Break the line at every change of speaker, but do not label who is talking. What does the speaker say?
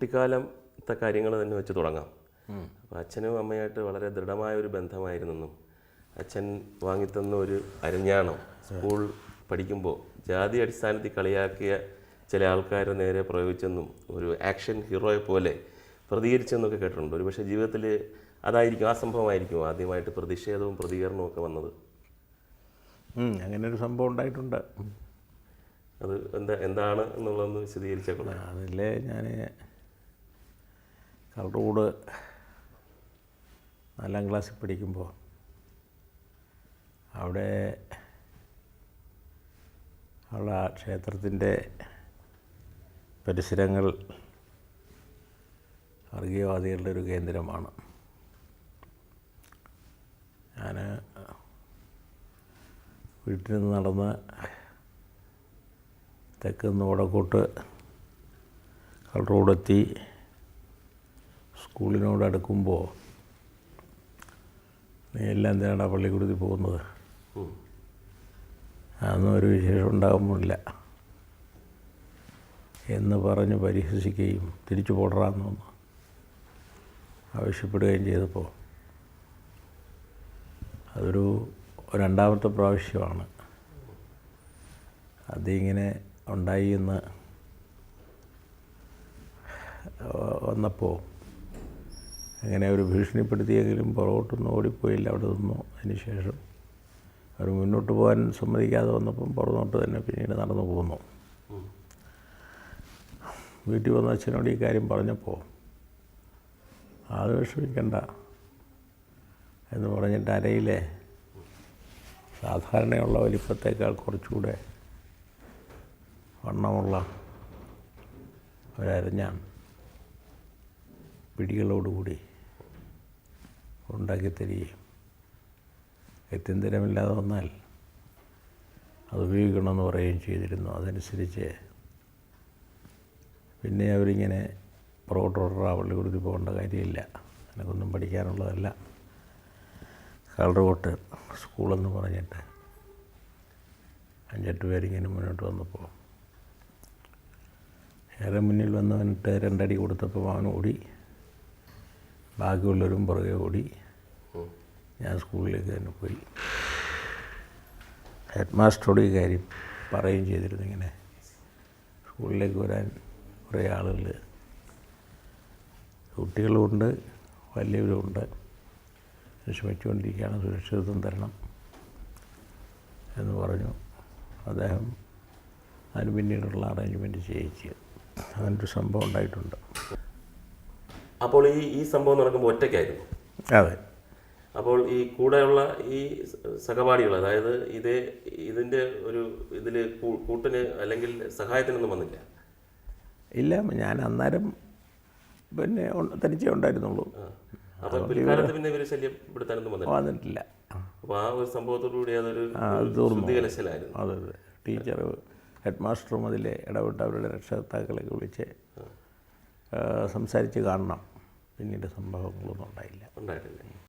കുട്ടിക്കാലത്തെ കാര്യങ്ങൾ തന്നെ വെച്ച് തുടങ്ങാം. അപ്പോൾ അച്ഛനും അമ്മയായിട്ട് വളരെ ദൃഢമായ ഒരു ബന്ധമായിരുന്നെന്നും അച്ഛൻ വാങ്ങിത്തന്ന ഒരു അരഞ്ഞാണം സ്കൂൾ പഠിക്കുമ്പോൾ ജാതി അടിസ്ഥാനത്തിൽ കളിയാക്കിയ ചില ആൾക്കാരെ നേരെ പ്രയോഗിച്ചെന്നും ഒരു ആക്ഷൻ ഹീറോയെ പോലെ പ്രതികരിച്ചെന്നൊക്കെ കേട്ടിട്ടുണ്ട്. ഒരു പക്ഷേ ജീവിതത്തിൽ അതായിരിക്കും ആ സംഭവമായിരിക്കും ആദ്യമായിട്ട് പ്രതിഷേധവും പ്രതികരണവും ഒക്കെ വന്നത്.
അങ്ങനെ ഒരു സംഭവം ഉണ്ടായിട്ടുണ്ട്.
അത് എന്താ എന്താണ് എന്നുള്ളതൊന്ന് വിശദീകരിച്ചാൽ കൊള്ളാം.
അതിൽ ഞാൻ കൂടെ നാലാം ക്ലാസ്സിൽ പഠിക്കുമ്പോൾ അവിടെ ഉള്ള ക്ഷേത്രത്തിന്റെ പരിസരങ്ങൾ വർഗീയവാദികളുടെ ഒരു കേന്ദ്രമാണ്. ഞാൻ വീട്ടിൽ നിന്ന് നടന്ന് തെക്ക് നിന്ന് വടക്കോട്ട് സ്കൂളിനോട് അടുക്കുമ്പോൾ നീ എല്ലാം എന്തിനാണ് പള്ളിക്കൂടത്തിൽ പോകുന്നത്. അതൊന്നും ഒരു വിശേഷം ഉണ്ടാകുമ്പോഴില്ല. എന്ന് പറഞ്ഞ് പരിഹസിക്കുകയും തിരിച്ചു പോടറാന്ന് ആവശ്യപ്പെടുകയും ചെയ്തപ്പോൾ അതൊരു രണ്ടാമത്തെ പ്രാവശ്യമാണ്. അതിങ്ങനെ ഉണ്ടായി എന്ന് വന്നപ്പോൾ അങ്ങനെ അവർ ഭീഷണിപ്പെടുത്തിയെങ്കിലും പുറകോട്ടൊന്നും ഓടിപ്പോയില്ല അവിടെ നിന്നു അതിന് ശേഷം. അവർ മുന്നോട്ട് പോകാൻ സമ്മതിക്കാതെ വന്നപ്പം പുറകോട്ട് തന്നെ പിന്നീട് നടന്നു പോകുന്നു വീട്ടിൽ വന്ന അച്ഛനോട് ഈ കാര്യം പറഞ്ഞപ്പോൾ അത് വിഷമിക്കണ്ട എന്ന് പറഞ്ഞിട്ട് അരയിലെ സാധാരണയുള്ള വലിപ്പത്തേക്കാൾ കുറച്ചുകൂടെ വണ്ണമുള്ള ഒരരഞ്ഞാൻ പിടികളോടുകൂടി ഉണ്ടാക്കി തരികയും ഗത്യന്തരമില്ലാതെ വന്നാൽ അത് ഉപയോഗിക്കണമെന്ന് പറയുകയും ചെയ്തിരുന്നു. അതനുസരിച്ച് പിന്നെ അവരിങ്ങനെ പുറകോട്ടോടറ പള്ളിക്കൂടത്തിൽ പോകേണ്ട കാര്യമില്ല. എനിക്കൊന്നും പഠിക്കാനുള്ളതല്ല. കളർകോട്ട് സ്കൂളെന്ന് പറഞ്ഞിട്ട് അഞ്ചെട്ട് പേരിങ്ങനെ മുന്നോട്ട് വന്നപ്പോൾ ഏറെ മുന്നിൽ വന്നവനിട്ട് രണ്ടടി കൊടുത്തപ്പോൾ അവൻ ഓടി ബാക്കിയുള്ളവരും പുറകെ ഓടി ഞാൻ സ്കൂളിലേക്ക് തന്നെ പോയി. ഹെഡ് മാസ്റ്ററോട് ഈ കാര്യം പറയുകയും ചെയ്തിരുന്നു ഇങ്ങനെ. സ്കൂളിലേക്ക് വരാൻ കുറേ ആളുകൾ കുട്ടികളുമുണ്ട് വലിയവരുമുണ്ട്. വിഷമിച്ചുകൊണ്ടിരിക്കുകയാണ് സുരക്ഷിതത്വം തരണം എന്ന് പറഞ്ഞു. അദ്ദേഹം അതിന് പിന്നീടുള്ള അറേഞ്ച്മെന്റ് ചെയ്യിച്ച്. അങ്ങനൊരു സംഭവം ഉണ്ടായിട്ടുണ്ട്.
അപ്പോൾ ഈ ഈ സംഭവം നടക്കുമ്പോൾ ഒറ്റയ്ക്കായിരുന്നു?
അതെ.
അപ്പോൾ ഈ കൂടെയുള്ള ഈ സഹപാഠികൾ അതായത് ഇതേ ഇതിന്റെ ഒരു ഇതിൽ കൂട്ടിന് അല്ലെങ്കിൽ സഹായത്തിനൊന്നും വന്നില്ല?
ഇല്ല ഞാൻ അന്നേരം പിന്നെ തനിച്ചേ ഉണ്ടായിരുന്നുള്ളൂ.
അപ്പോൾ പിൽക്കാലത്ത് പിന്നെ ഇവർ ശല്യപ്പെടുത്താനൊന്നും വന്നില്ല?
വന്നിട്ടില്ല.
അപ്പോൾ ആ ഒരു സംഭവത്തോടുകൂടി അതൊരു ശുദ്ധികലശലായിരുന്നു.
അതെ അതെ. ടീച്ചർ ഹെഡ് മാസ്റ്ററും അതിൽ ഇടപെട്ട് അവരുടെ രക്ഷകർത്താക്കളൊക്കെ വിളിച്ച് സംസാരിച്ച് കാണണം. പിന്നീട് സംഭവങ്ങളൊന്നും ഉണ്ടായില്ല.
ഉണ്ടായിട്ടില്ല.